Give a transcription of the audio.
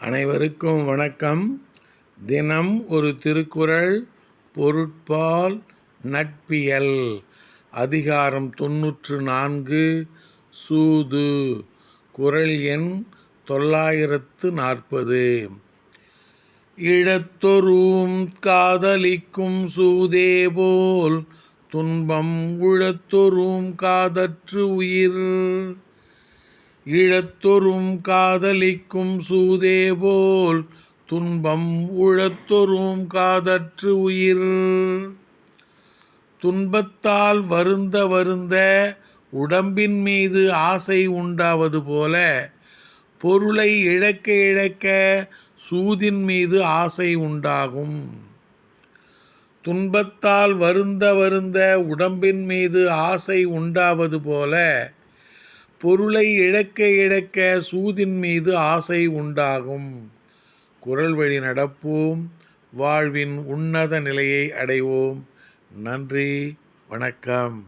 அனைவருக்கும் வணக்கம். தினம் ஒரு திருக்குறள் பொருட்பால் நட்பியல். அதிகாரம் தொன்னூற்று நான்கு சூது. குறள் எண் தொள்ளாயிரத்து நாற்பது. இழத்தொரும் காதலிக்கும் சூதே போல் துன்பம் உழத்தொரும் காதற்று உயிர். இழத்தொரும் காதலிக்கும் சூதே போல் துன்பம் உழத்தொரும் காதற்று உயிர். துன்பத்தால் வருந்த வருந்த உடம்பின் மீது ஆசை உண்டாவது போல பொருளை இழக்க இழக்க சூதின் மீது ஆசை உண்டாகும். துன்பத்தால் வருந்த வருந்த உடம்பின் மீது ஆசை உண்டாவது போல பொருளை இழக்க இழக்க சூதின் மீது ஆசை உண்டாகும். குரல் வழி நடப்போம். வாழ்வின் உன்னத நிலையை அடைவோம். நன்றி. வணக்கம்.